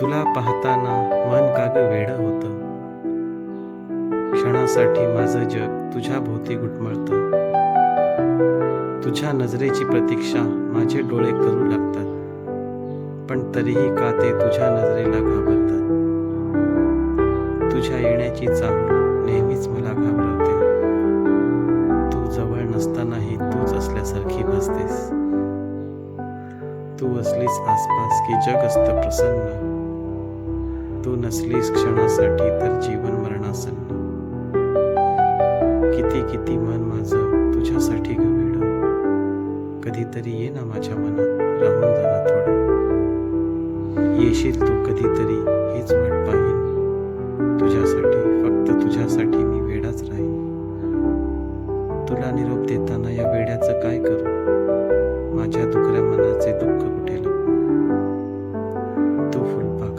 तुला पाहताना मन काग वेड होत. क्षणासाठी माझं जग तुझ्या भोवती गुटमळत. तुझ्या नजरेची प्रतीक्षा माझे डोळे करू लागतात. पण तरीही का ते तुझ्या नजरेला घाबरतात? तुझ्या येण्याची चाहूल नेहमीच मला घाबरवते. तू जवळ नसतानाही तूच असल्यासारखी भासतेस. तू असलीस आसपास की जग असतं प्रसन्न. नसलीस क्षणासाठी तर जीवन मरणासन्न किती किती मन माझं तुझ्यासाठी गवेड. कधीतरी ये ना माझ्या मनात राहून जाणार थोडं. येशील तू कधीतरी हीच वाट पाहिन. तुझ्यासाठी फक्त तुझ्यासाठी मी वेडाच राहीन. तुला निरोप देताना या वेड्याचं काय करू? माझ्या दुखऱ्या मनाचे दुःख कुठे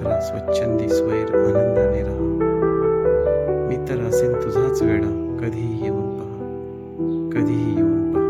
करा स्वच्छंदी स्वैर आनंदाने राहा. मी तर असेन तुझाच वेडा कधीही येऊन पहा. कधीही येऊन पहा.